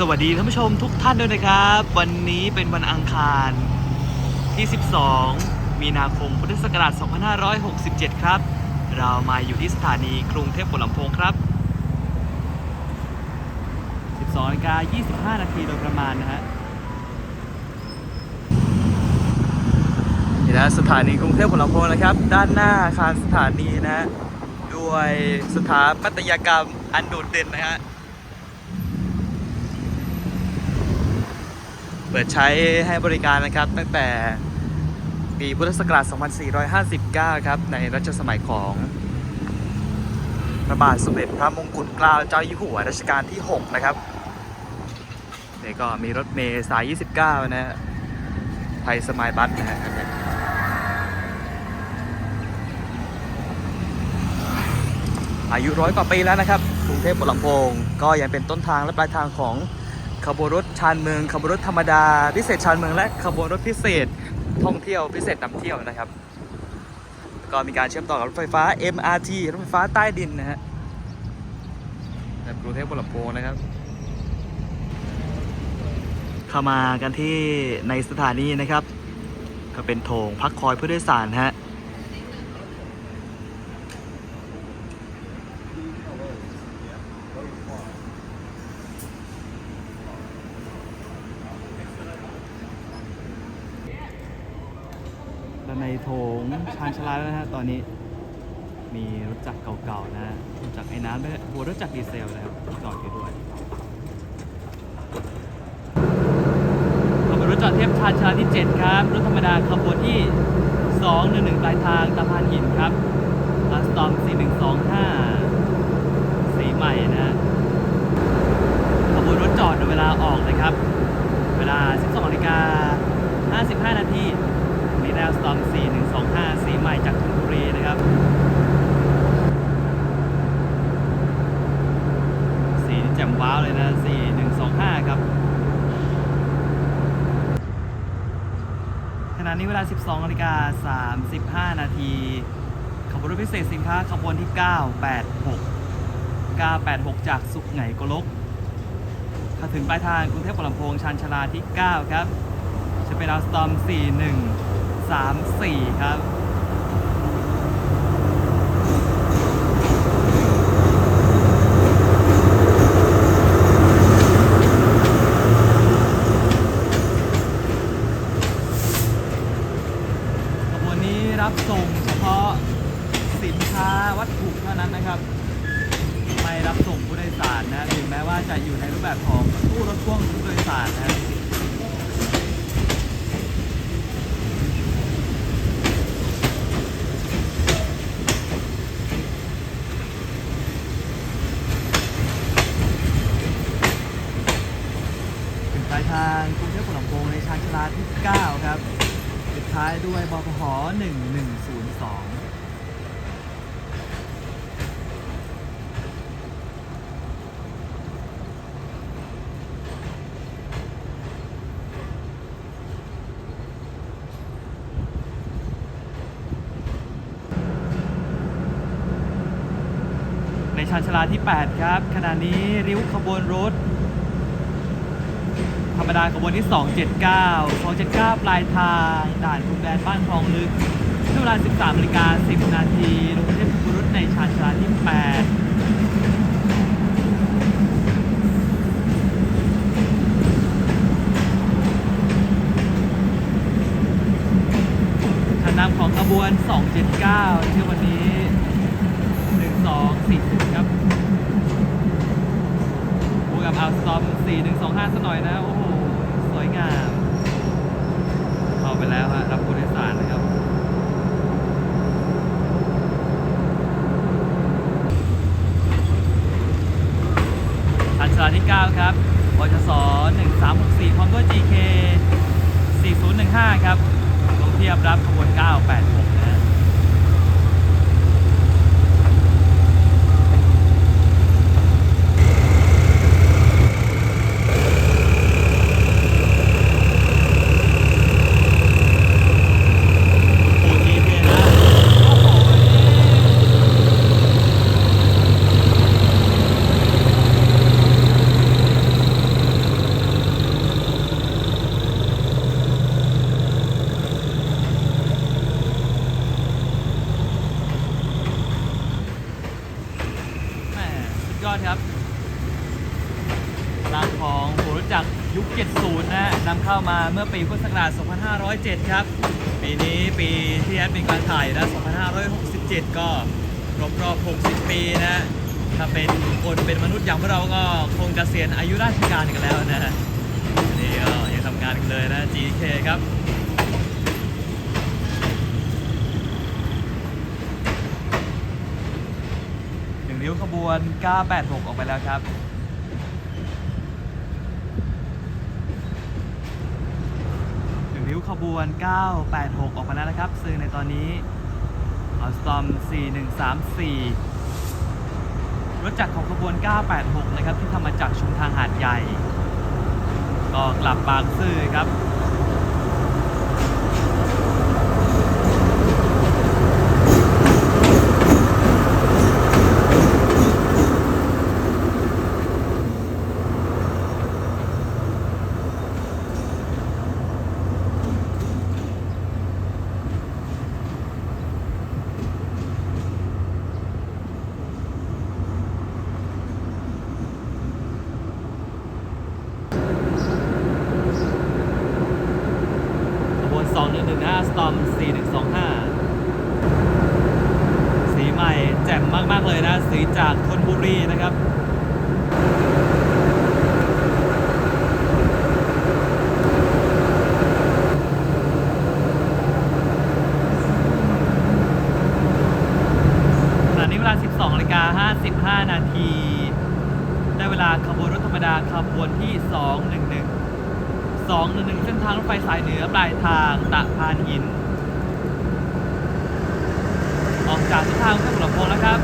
สวัสดีท่านผู้ชมทุกท่านด้วยนะครับ วันนี้เป็นวันอังคารที่ 12 มีนาคมพุทธศักราช 2567 ครับ เรามาอยู่ที่สถานีกรุงเทพหัวลำโพงครับ 12นาฬิกา25 นาทีโดยประมาณนะฮะนี่นะสถานีกรุงเทพหัวลำโพงนะครับ ด้านหน้าอาคารสถานีนะฮะด้วยสถาปัตยกรรมอันโดดเด่นนะฮะ เปิดใช้ให้บริการนะครับ ตั้งแต่ปีพุทธศักราช 2459 ครับ ในรัชสมัยของพระบาทสมเด็จพระมงกุฎเกล้าเจ้าอยู่หัวรัชกาลที่ 6 นะครับนี่ก็มีรถเมล์สาย 29 นะฮะไทยสมายบัสนะฮะอันนี้อายุร้อยกว่าปีแล้วนะครับกรุงเทพบุรีรัมย์ก็ยังเป็นต้นทางและปลายทางของ ขบวนรถชานเมืองขบวนรถธรรมดา พิเศษชานเมืองและขบวนรถพิเศษท่องเที่ยวพิเศษนำเที่ยวนะครับ ก็มีการเชื่อมต่อกับรถไฟฟ้า MRT รถไฟฟ้าใต้ดินนะฮะในกรุงเทพบุรีรัมย์นะครับ เข้ามากันที่ในสถานีนะครับ ก็เป็นโถงพักคอยผู้โดยสารนะฮะ ในโถงชานชาลาแล้วนะฮะตอนนี้ มีรถจักรเก่าๆนะรถจักรไอ้น้ำด้วยหัวรถจักรดีเซลนะครับจอดอยู่ด้วยขบวนรถจอดเทียบชานชาลาที่ 7 ครับรถธรรมดาขบวนที่ 211ปลายทางตะพานหินครับลาสตอม4125 สีใหม่นะขบวนรถจอดเวลาออกนะครับ เวลา 12นาฬิกา55 นาที แนวสตอม4125 สีใหม่จากธนบุรีนะครับ สีนี่แจ่มว้าวเลยนะ 4125 ครับ ขณะนี้เวลา 12นาฬิกา35 นาทีขบวนรถพิเศษสินค้าขบวนที่ 986 986 จากสุขไหงโกลกถ้าถึงปลายทางกรุงเทพปลำโพงชานชาลาที่ 9 ครับ จะเป็นเอาสตอม 4134 ครับขบวนนี้รับส่งเฉพาะสินค้าวัตถุเท่านั้นนะครับไม่รับส่งผู้โดยสารนะถึงแม้ว่าจะอยู่ในรูปแบบของตู้รถพ่วงผู้โดยสารนะ ถึงปลายทางกรุงเทพปลำโพงในชานชาลาที่ 9 ครับปิด ท้ายด้วยบพห1102ในชานชลาที่ 8 ครับ ขณะนี้ริ้วขบวนรถ ธรรมดาขบวนที่ 279 279 ปลายทางด่านพรมแดนบ้านคลองลึกช่วงเวลา 13นาฬิกา10 นาทีลงเทพบุรุษในชานชาลาที่8ขนำของขบวน 279 ที่วันนี้ 1240 ครับบวกกับอัลซอม 4125สักหน่อยนะ โอ้โห สวยงาม เข้าไป แล้วฮะรับผู้โดยสารนะครับ ทันชาลาที่ 9 ครับบชส1364 พร้อมด้วย GK 4015 ครับลงเทียบรับขบวน 986 นะฮะ โอ้ดีเท่นะโอ้โห ครับพลังของหัวรถจักรยุค 70 นะนำ เข้ามาเมื่อปีพุทธศักราช 2507 ครับ ปีนี้ปีที่แอดมินการถ่ายนะ 2567 ก็ครบรอบ 60 ปีนะ ถ้าเป็นคนเป็นมนุษย์อย่างพวกเราก็คงเกษียณอายุราชการกันแล้วนะนี่ก็ยังทำงานกันเลยนะ GK ครับหนึ่งริ้วขบวน 986 ออกไปแล้วครับ หนึ่งริ้ว ขบวน 986 ออกมาแล้วนะครับ ซึ่งในตอนนี้ออสตอม 4134 รถจักรของขบวน 986 นะครับ ที่ทำมาจากชุมทางหาดใหญ่ ก็กลับบางซื่อครับ 115 Storm 4125 สีใหม่แจ่มมาก ๆ เลยนะ สีจากธนบุรีนะครับ12นาฬิกา55 นาที ได้เวลาขบวนรถธรรมดาขบวนที่ 2 1 211 เส้นทางรถไฟสายเหนือปลายทางตะพานหิน ออกจากเส้นทางเพื่หลวงพงแล้วครับ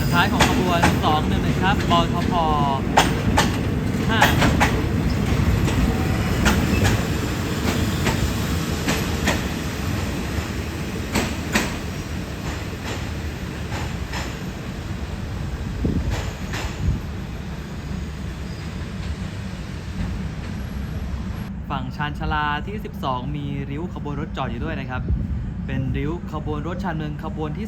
สุดท้ายของขบวน 211 ครับบทพ5 ฝั่ง ชานชาลาที่ 12 มีริ้วขบวนรถจอดอยู่ด้วยนะครับ เป็นริ้วขบวนรถชานเมืองขบวนที่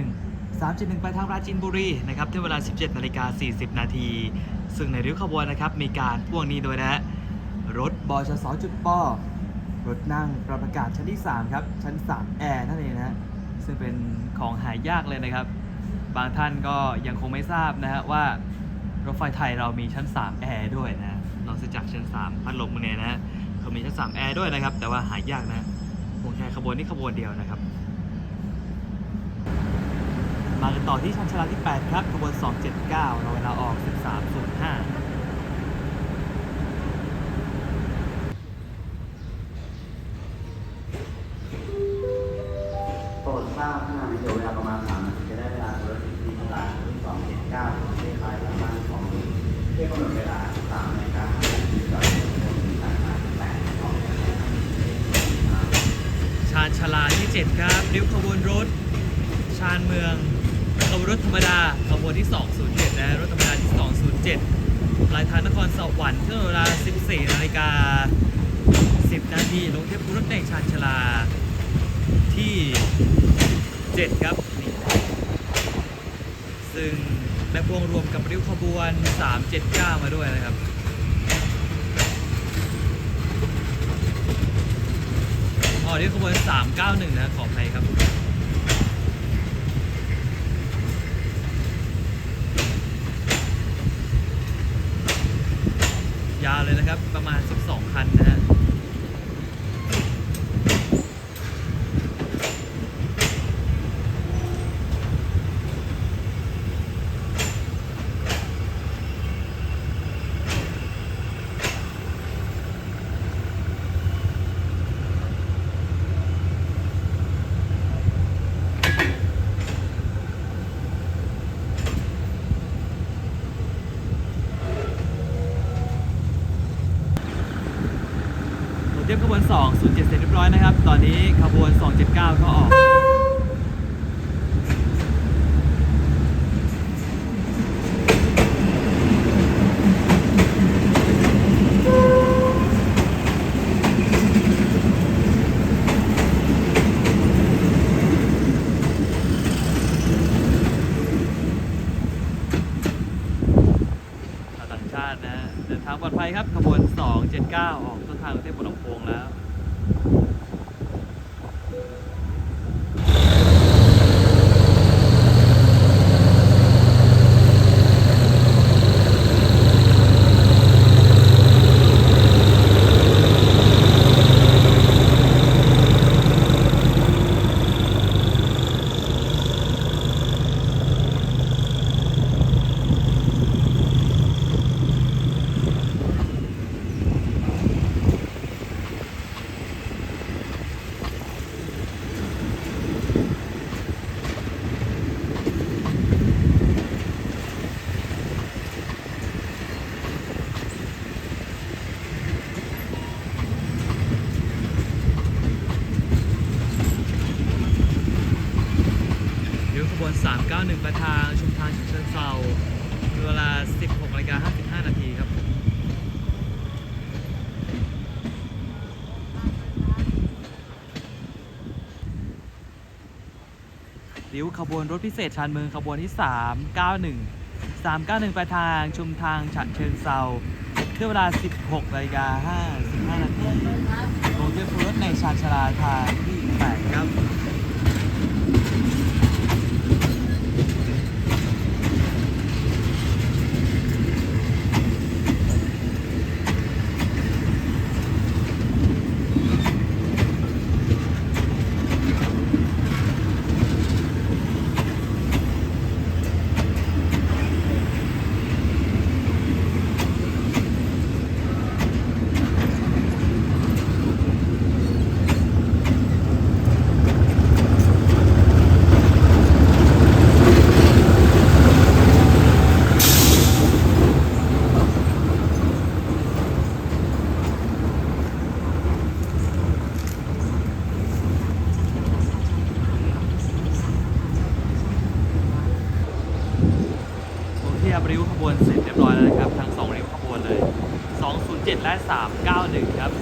371 371 ไปทางปราจีนบุรีนะครับที่เวลา 17 นาฬิกา 40 นาที ซึ่งในริ้วขบวนนะครับมีการพ่วงนี้โดยนะฮะรถบชสจุดปอรถนั่งปรับอากาศชั้นที่ 3 ครับ ชั้น 3 แอร์นั่นเองนะฮะซึ่งเป็นของหายากเลยนะครับ บางท่านก็ยังคงไม่ทราบนะฮะว่ารถไฟไทยเรามีชั้น 3 แอร์ด้วยนะนอกจากชั้น 3 พัดลมเนี่ยนะเขา มีชั้น3แอร์ด้วยนะครับ แต่ว่าหายากนะคงแค่ขบวนนี้ขบวนเดียวนะครับ มากันต่อที่ชั้นชลาที่ 8 ครับขบวน 279เราเวลาออก 13.05โปรดทราบขณะนี้เหลือเวลาประมาณ3นาทีจะได้เวลารถที่ที่ตลาดรุ่น279เลขท้ายประมาณ2นี้เพื่อกำหนดเวลา3นาฬิกา5นาทีต่อรถที่สายมา8ของ ชานชาลาที่ 7 ครับริ้วขบวนรถ ชานเมืองขบวนรถธรรมดาขบวนที่ 207 นะ รถธรรมดาที่ 207ปลายทางนครสวรรค์ที่เวลา 14นาฬิกา 10 นาทีลงเทปรถในชานชลาที่ 7 ครับนี่ซึ่งได้พวงรวมกับริ้วขบวน 379 มาด้วยนะครับ อ๋อนี่ขบวน391 นะขออภัยครับยาวเลยนะครับ ประมาณ 12 คันนะฮะ ร้อยนะครับ ตอนนี้ขบวน 279 ก็ออกชาวต่างชาตินะเดินทางปลอดภัยครับ ขบวน 279 ออกต้นทางกรุงเทพปลำโพงแล้ว เดี๋ยวข บวน391ประทางชุมทางฉะเชิงเซาเวลา 16นาฬิกา55 นาทีครับริ้วขบวนรถพิเศษชานเมืองขบวนที่ 391 391ประทางชุมทางฉะเชิงเซาเที่ยวเวลา 16นาฬิกา55 นาทีลงเที่ยวรถในชานชาลาทางที่ 8 ครับ เสร็จเรียบร้อยแล้วนะครับ ทั้ง2ริ้วขบวนเลย 207 และ 391 ครับ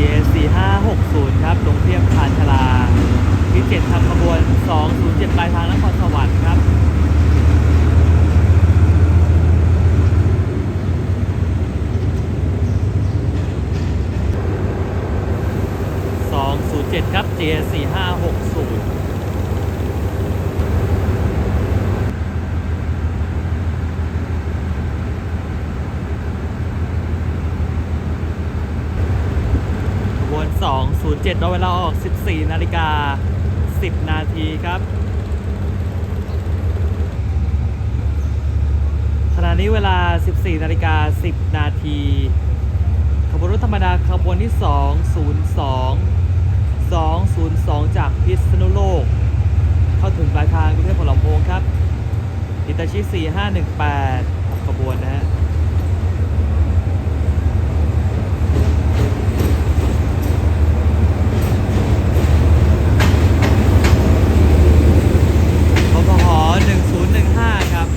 GS 4560 ครับ ลงเทียบชานชาลา ที่ 7ทำขบวน 207 ปลายทางนครสวรรค์ครับ 7 ครับ GS 4560ขบวน207เราเวลาออก 14 นาฬิกา 10 นาทีครับขณะนี้เวลา 14 นาฬิกา 10 นาที ขบวนรถธรรมดาขบวนที่ 202 202 จากพิษณุโลก เข้าถึงปลายทางกรุงเทพปลำโพงครับอิตาชิ 4518ขบวนนะฮะ พพห1015 ครับ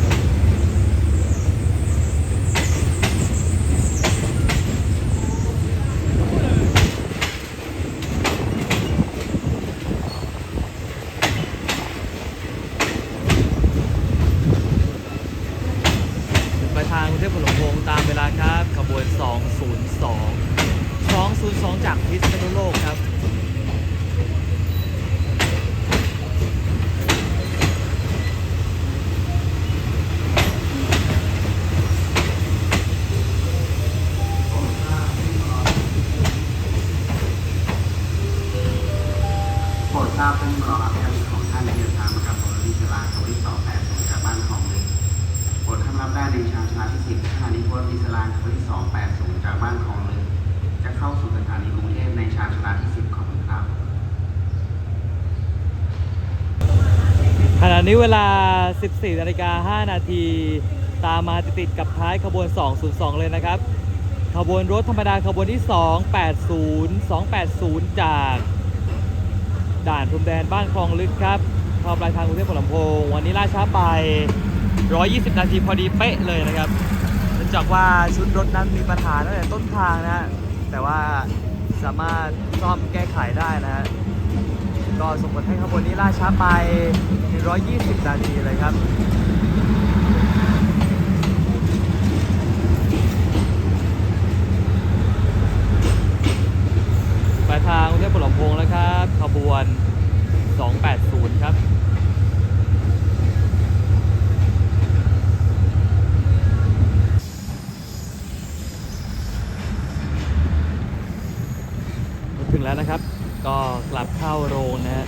ไปทางกรุงเทพผลพงตามเวลาครับ ขบวน 202 202 จากพิษณุโลกครับ โปรด ทราบท่านรองรับแขกของท่านในเดินทางมากับรถวิชาลาเขาที่สองแปดจากบ้านคลองลึกรับได้ในชาชาลาที่10สถานีโพลอิสลามขบวนที่280จากบ้านคลองลึกจะเข้าสู่สถานีกรุงเทพในชาชาลาที่10ขอบคุณครับขณะนี้เวลา 14นาฬิกา5นาทีตามมาติดๆกับท้ายขบวน 202 เลยนะครับ ขบวนรถธรรมดาขบวนที่ 280 280 จาก ด่านพรมแดนบ้านคลองลึกครับเข้าปลายทางกรุงเทพปลำโพง วันนี้ล่าช้าไป 120 นาทีพอดีเป๊ะเลยนะครับเนื่องจากว่าชุดรถนั้นมีปัญหาตั้งแต่ต้นทางนะฮะแต่ว่าสามารถซ่อมแก้ไขได้นะฮะก็ส่งผลให้ขบวนนี้ล่าช้าไป 120 นาทีเลยครับ ปลาย ทางกรุงเทพปลำโพงแล้วครับขบวน 280 ครับถึงแล้วนะครับ ก็กลับเข้าโรงนะฮะ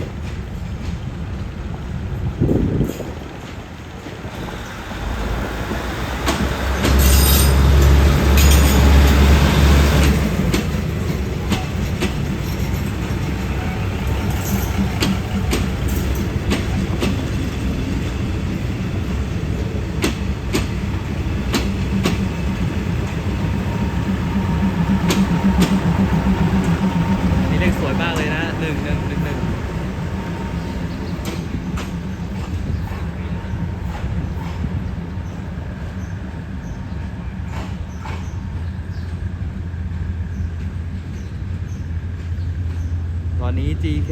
นี่เลขสวยมากเลยนะหนึ่งหนึ่งหนึ่งหนึ่งตอนนี้ GK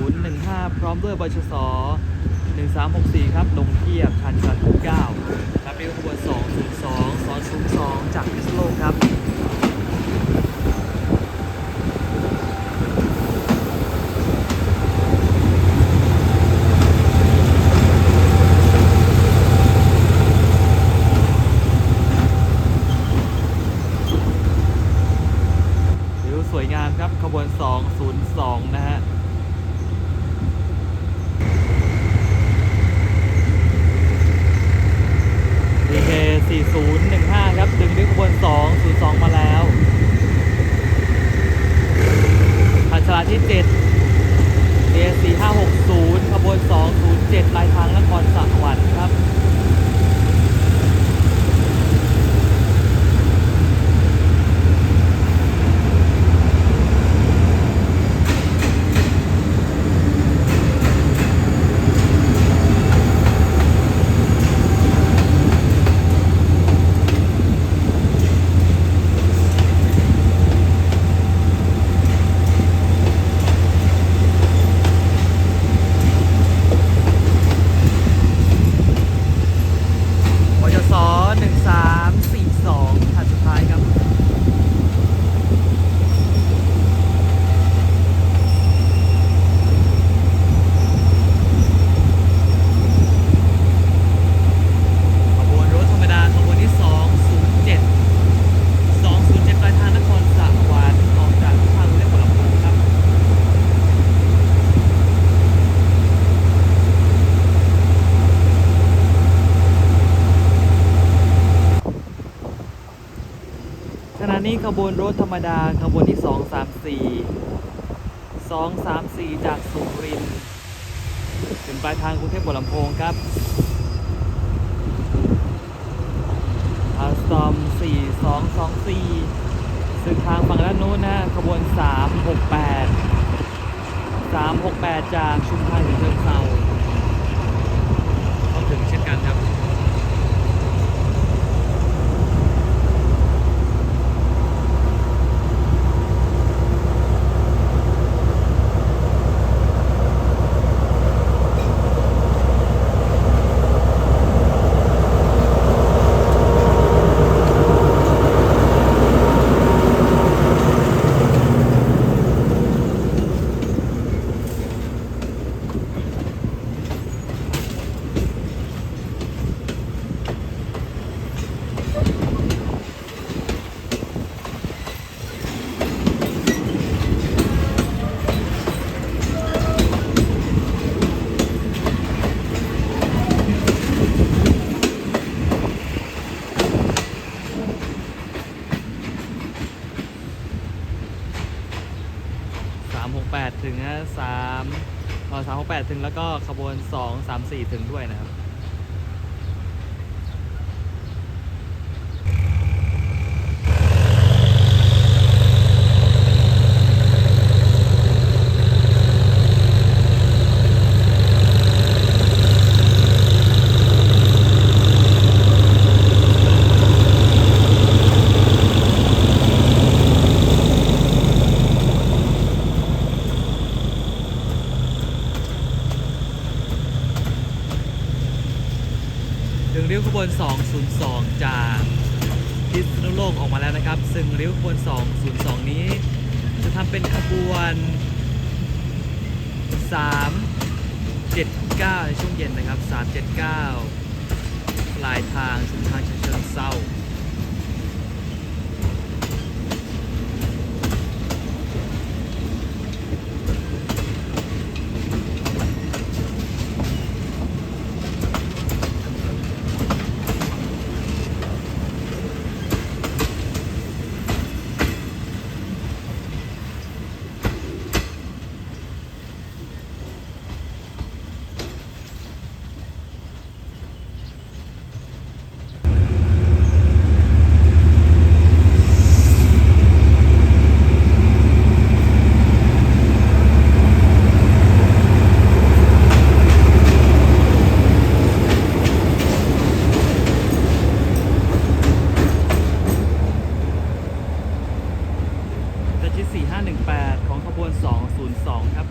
4015 พร้อมด้วยบชส 1364 ครับ ลงเทียบชันชัน9ครับเรียกว่าขบวน202 202 จากพิษณุโลกครับ วิวสวยงามครับ ขบวน 202 นะฮะ DK 4015 ครับ ดึงด้วยขบวน 202 มาแล้วพันชลาที่ 7 DK 4560 ขบวน 207 ปลายทางนครสวรรค์ครับ บจส1342ถัดสุดท้ายครับ ขบวนรถธรรมดาขบวนที่ 207 207ปลายทางนครสวรรค์ออกจากทางกรุงเทพมหานครครับ ขบวนรถธรรมดาขบวนที่ 234 234 จากสุรินทร์ถึงปลายทางกรุงเทพหัวลำโพงครับอาสตอม 4224ซึ่งทางฝั่งด้านนู้นนะขบวน 368 368 จากชุมพรถึงเชิงเซา 3 368 ถึงแล้วก็ขบวน 2 3 4 ถึงด้วยนะครับ ริ้วขบวน 202 จากพิษณุโลกออกมาแล้วนะครับ ซึ่งริ้วขบวน 202 นี้ จะทำเป็นขบวน 379 ในช่วงเย็นนะครับ 379 ปลายทางชุมทางเชิงเศร้า แต่ที่ 4518 ของขบวน 202 ครับ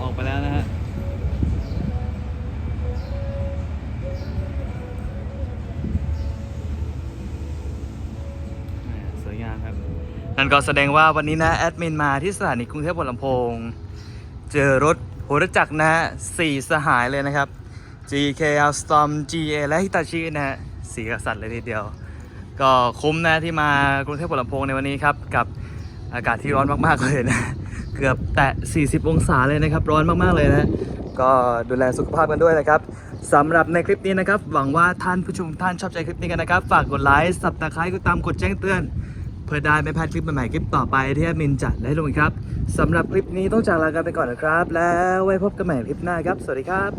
ออกไปแล้วนะฮะ สวย งามครับนั่นก็แสดงว่าวันนี้นะแอดมินมาที่สถานีกรุงเทพหัวลำโพง เจอรถหัวรถจักรนะฮะสี่สหายเลยนะครับ GKL Storm GA และ Hitachi นะฮะสีกษัตริย์เลยทีเดียว ก็คุ้มนะที่มากรุงเทพหัวลำโพงในวันนี้ครับ กับอากาศที่ร้อนมากๆเลยนะ เกือบแตะ 40 องศาเลยนะครับ ร้อนมากๆเลยนะ ก็ดูแลสุขภาพกันด้วยนะครับสำหรับในคลิปนี้นะครับ หวังว่าท่านผู้ชมท่านชอบใจคลิปนี้กันนะครับ ฝากกดไลค์สับตะไคร้กดตามกดแจ้งเตือน พื่อได้ไม่พลาดคลิปใหม่ๆคลิปต่อไปที่แอดมินจัดให้ลงอีกครับสำหรับคลิปนี้ต้องจากลากันไปก่อนนะครับ แล้วไว้พบกันใหม่คลิปหน้าครับ สวัสดีครับ